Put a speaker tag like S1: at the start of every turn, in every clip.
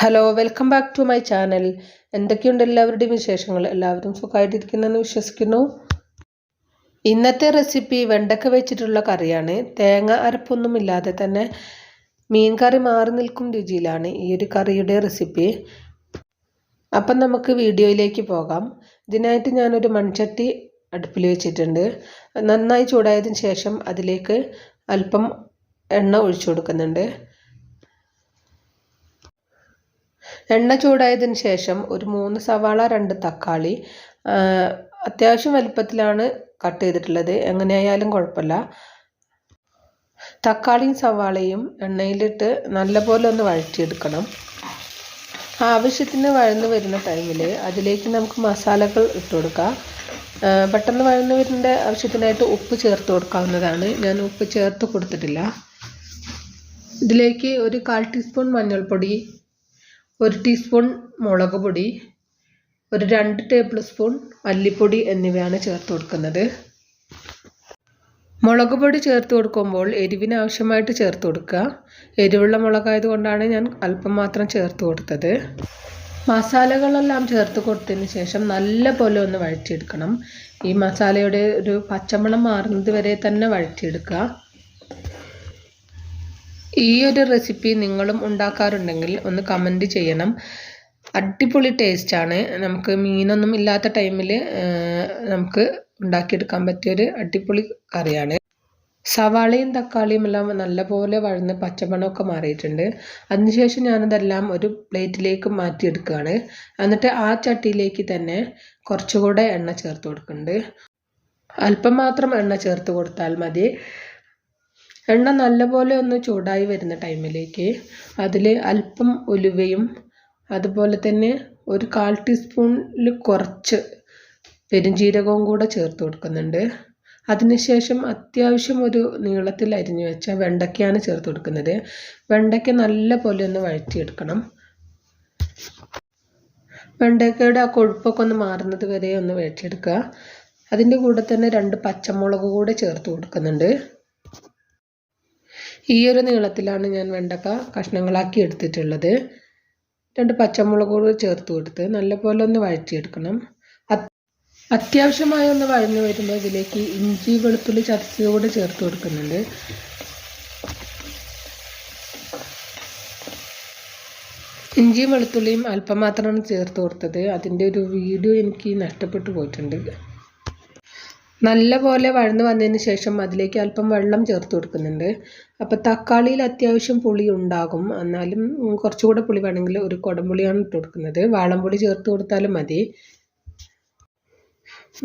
S1: Hello welcome back to my channel എന്തൊക്കെയുണ്ട് എല്ലാവരുടെയും വിശേഷങ്ങൾ? എല്ലാവരും സുഖമായിട്ടിരിക്കുന്നെന്ന് വിശ്വസിക്കുന്നു. ഇന്നത്തെ റെസിപ്പി വെണ്ടക്ക വെച്ചിട്ടുള്ള കറിയാണ്. തേങ്ങ അരപ്പൊന്നും ഇല്ലാതെ തന്നെ മീൻ കറി മാറി നിൽക്കും രുചിയിലാണ് ഈ ഒരു കറിയുടെ റെസിപ്പി അപ്പം നമുക്ക് വീഡിയോയിലേക്ക് പോകാം. ഇതിനായിട്ട് ഞാനൊരു മൺചട്ടി അടുപ്പിൽ വെച്ചിട്ടുണ്ട്. നന്നായി ചൂടായതിന് ശേഷം അതിലേക്ക് അല്പം എണ്ണ ഒഴിച്ചു കൊടുക്കുന്നുണ്ട്. എണ്ണ ചൂടായതിന് ശേഷം ഒരു മൂന്ന് സവാള രണ്ട് തക്കാളി അത്യാവശ്യം വലുപ്പത്തിലാണ് കട്ട് ചെയ്തിട്ടുള്ളത്. എങ്ങനെയായാലും കുഴപ്പമില്ല. തക്കാളിയും സവാളയും എണ്ണയിലിട്ട് നല്ലപോലെ ഒന്ന് വഴറ്റിയെടുക്കണം. ആവശ്യത്തിന് വഴന്ന് വരുന്ന ടൈമിൽ അതിലേക്ക് നമുക്ക് മസാലകൾ ഇട്ട് കൊടുക്കാം. പെട്ടെന്ന് വഴന്ന് വരുന്ന ആവശ്യത്തിനായിട്ട് ഉപ്പ് ചേർത്ത് കൊടുക്കാവുന്നതാണ്. ഞാൻ ഉപ്പ് ചേർത്ത് കൊടുത്തിട്ടില്ല. ഇതിലേക്ക് ഒരു കാൽ ടീസ്പൂൺ മഞ്ഞൾപ്പൊടി ഒരു ടീസ്പൂൺ മുളക് പൊടി ഒരു രണ്ട് ടേബിൾ സ്പൂൺ മല്ലിപ്പൊടി എന്നിവയാണ് ചേർത്ത് കൊടുക്കുന്നത്. മുളക് പൊടി ചേർത്ത് കൊടുക്കുമ്പോൾ എരിവിന് ആവശ്യമായിട്ട് ചേർത്ത് കൊടുക്കുക. എരിവുള്ള മുളകായത് കൊണ്ടാണ് ഞാൻ അല്പം മാത്രം ചേർത്ത് കൊടുത്തത്. മസാലകളെല്ലാം ചേർത്ത് കൊടുത്തതിന് ശേഷം നല്ല പോലെ ഒന്ന് വഴറ്റിയെടുക്കണം. ഈ മസാലയുടെ ഒരു പച്ചമണം മാറുന്നത് വരെ തന്നെ വഴറ്റിയെടുക്കുക. ഈ ഒരു റെസിപ്പി നിങ്ങളും ഉണ്ടാക്കാറുണ്ടെങ്കിൽ ഒന്ന് കമന്റ് ചെയ്യണം. അടിപൊളി ടേസ്റ്റാണ് നമുക്ക് മീനൊന്നും ഇല്ലാത്ത ടൈമിൽ നമുക്ക് ഉണ്ടാക്കിയെടുക്കാൻ പറ്റിയൊരു അടിപൊളി കറിയാണ്. സവാളയും തക്കാളിയും എല്ലാം നല്ലപോലെ വഴന്ന് പച്ചമണമൊക്കെ മാറിയിട്ടുണ്ട്. അതിനുശേഷം ഞാനതെല്ലാം ഒരു പ്ലേറ്റിലേക്ക് മാറ്റിയെടുക്കുകയാണ്. എന്നിട്ട് ആ ചട്ടിയിലേക്ക് തന്നെ കുറച്ചുകൂടെ എണ്ണ ചേർത്ത് കൊടുക്കുന്നുണ്ട്. അല്പം മാത്രം എണ്ണ ചേർത്ത് കൊടുത്താൽ മതി. എണ്ണ നല്ലപോലെ ഒന്ന് ചൂടായി വരുന്ന ടൈമിലേക്ക് അതിൽ അല്പം ഉലുവയും അതുപോലെ തന്നെ ഒരു കാൽ ടീസ്പൂണിൽ കുറച്ച് പെരുംജീരകവും കൂടെ ചേർത്ത് കൊടുക്കുന്നുണ്ട്. അതിനുശേഷം അത്യാവശ്യം ഒരു നീളത്തിൽ അരിഞ്ഞു വെച്ച വെണ്ടയ്ക്കയാണ് ചേർത്ത് കൊടുക്കുന്നത്. വെണ്ടയ്ക്ക നല്ല പോലെ ഒന്ന് വഴറ്റിയെടുക്കണം. വെണ്ടയ്ക്കയുടെ ആ കൊഴുപ്പൊക്കെ ഒന്ന് മാറുന്നത് വരെ ഒന്ന് വഴറ്റിയെടുക്കുക. അതിന്റെ കൂടെ തന്നെ രണ്ട് പച്ചമുളക് കൂടെ ചേർത്ത് കൊടുക്കുന്നുണ്ട്. ഈ ഒരു നീളത്തിലാണ് ഞാൻ വെണ്ടക്ക കഷ്ണങ്ങളാക്കി എടുത്തിട്ടുള്ളത്. രണ്ട് പച്ചമുളക് കൂടി ചേർത്ത് കൊടുത്ത് നല്ലപോലെ ഒന്ന് വഴറ്റിയെടുക്കണം. അത്യാവശ്യമായി ഒന്ന് വഴഞ്ഞു വരുമ്പോൾ ഇതിലേക്ക് ഇഞ്ചി വെളുത്തുള്ളി ചതച്ചത് കൂടെ ചേർത്ത് കൊടുക്കുന്നുണ്ട്. ഇഞ്ചിയും വെളുത്തുള്ളിയും അല്പം മാത്രമാണ് ചേർത്ത് കൊടുത്തത്. അതിന്റെ ഒരു വീഡിയോ എനിക്ക് നഷ്ടപ്പെട്ടു പോയിട്ടുണ്ട്. നല്ല പോലെ വഴന്ന് വന്നതിന് ശേഷം അതിലേക്ക് അല്പം വെള്ളം ചേർത്ത് കൊടുക്കുന്നുണ്ട്. അപ്പോൾ തക്കാളിയിൽ അത്യാവശ്യം പുളി ഉണ്ടാകും. എന്നാലും കുറച്ചുകൂടെ പുളി വേണമെങ്കിൽ ഒരു കുടംപുളിയാണ് ഇട്ട് കൊടുക്കുന്നത്. വാളംപുളി ചേർത്ത് കൊടുത്താലും മതി.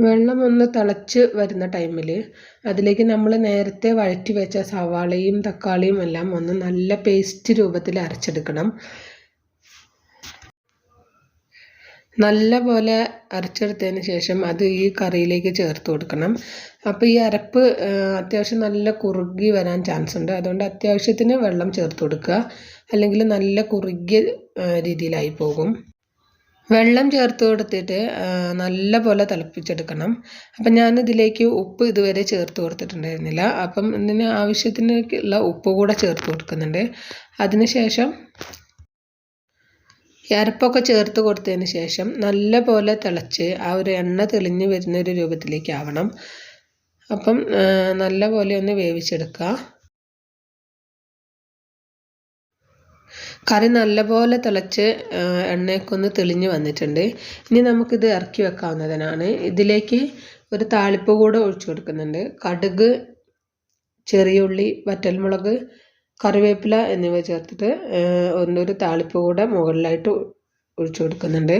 S1: വെള്ളം ഒന്ന് തിളച്ച് വരുന്ന ടൈമിൽ അതിലേക്ക് നമ്മൾ നേരത്തെ വഴറ്റി വെച്ച സവാളയും തക്കാളിയും എല്ലാം ഒന്ന് നല്ല പേസ്റ്റ് രൂപത്തിൽ അരച്ചെടുക്കണം. നല്ല പോലെ അരച്ചെടുത്തതിന് ശേഷം അത് ഈ കറിയിലേക്ക് ചേർത്ത് കൊടുക്കണം. അപ്പോൾ ഈ അരപ്പ് അത്യാവശ്യം നല്ല കുറുകി വരാൻ ചാൻസ് ഉണ്ട്. അതുകൊണ്ട് അത്യാവശ്യത്തിന് വെള്ളം ചേർത്ത് കൊടുക്കുക. അല്ലെങ്കിൽ നല്ല കുറുകിയ രീതിയിലായി പോകും. വെള്ളം ചേർത്ത് കൊടുത്തിട്ട് നല്ലപോലെ തിളപ്പിച്ചെടുക്കണം. അപ്പം ഞാൻ ഇതിലേക്ക് ഉപ്പ് ഇതുവരെ ചേർത്ത് കൊടുത്തിട്ടുണ്ടായിരുന്നില്ല. അപ്പം ഇതിന് ആവശ്യത്തിനുള്ള ഉപ്പ് കൂടെ ചേർത്ത് കൊടുക്കുന്നുണ്ട്. അതിനുശേഷം അരപ്പൊക്കെ ചേർത്ത് കൊടുത്തതിന് ശേഷം നല്ല പോലെ തിളച്ച് ആ ഒരു എണ്ണ തെളിഞ്ഞ് വരുന്ന ഒരു രൂപത്തിലേക്ക് ആവണം അപ്പം നല്ല പോലെ ഒന്ന് വേവിച്ചെടുക്കുക. കറി നല്ലപോലെ തിളച്ച് എണ്ണയൊക്കെ തെളിഞ്ഞ് വന്നിട്ടുണ്ട്. ഇനി നമുക്കിത് ഇറക്കി വെക്കാവുന്നതിനാണ്. ഇതിലേക്ക് ഒരു താളിപ്പ് കൂടെ ഒഴിച്ചു കൊടുക്കുന്നുണ്ട്. കടുക് ചെറിയുള്ളി വറ്റൽമുളക് കറിവേപ്പില എന്നിവ ചേർത്തിട്ട് ഒന്നൊരു താളിപ്പ് കൂടെ മുകളിലായിട്ട് ഒഴിച്ചു കൊടുക്കുന്നുണ്ട്.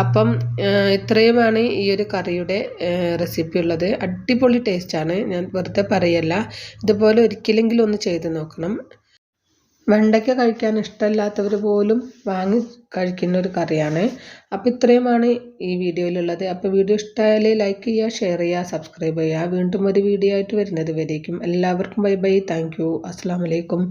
S1: അപ്പം ഇത്രയുമാണ് ഈ ഒരു കറിയുടെ റെസിപ്പി ഉള്ളത്. അടിപൊളി ടേസ്റ്റാണ് ഞാൻ വെറുതെ പറയല്ല. ഇതുപോലെ ഒരിക്കലെങ്കിലും ഒന്ന് ചെയ്ത് നോക്കണം. വെണ്ടയ്ക്ക കഴിക്കാൻ ഇഷ്ടമില്ലാത്തവർ പോലും വാങ്ങി കഴിക്കുന്ന ഒരു കറിയാണ്. അപ്പോൾ ഇത്രയുമാണ് ഈ വീഡിയോയിലുള്ളത്. അപ്പോൾ വീഡിയോ ഇഷ്ടമായാൽ ലൈക്ക് ചെയ്യുക ഷെയർ ചെയ്യുക സബ്സ്ക്രൈബ് ചെയ്യുക. വീണ്ടും ഒരു വീഡിയോ ആയിട്ട് വരുന്നത് വരേക്കും. എല്ലാവർക്കും ബൈ ബൈ താങ്ക് യു അസ്സാം വലൈക്കും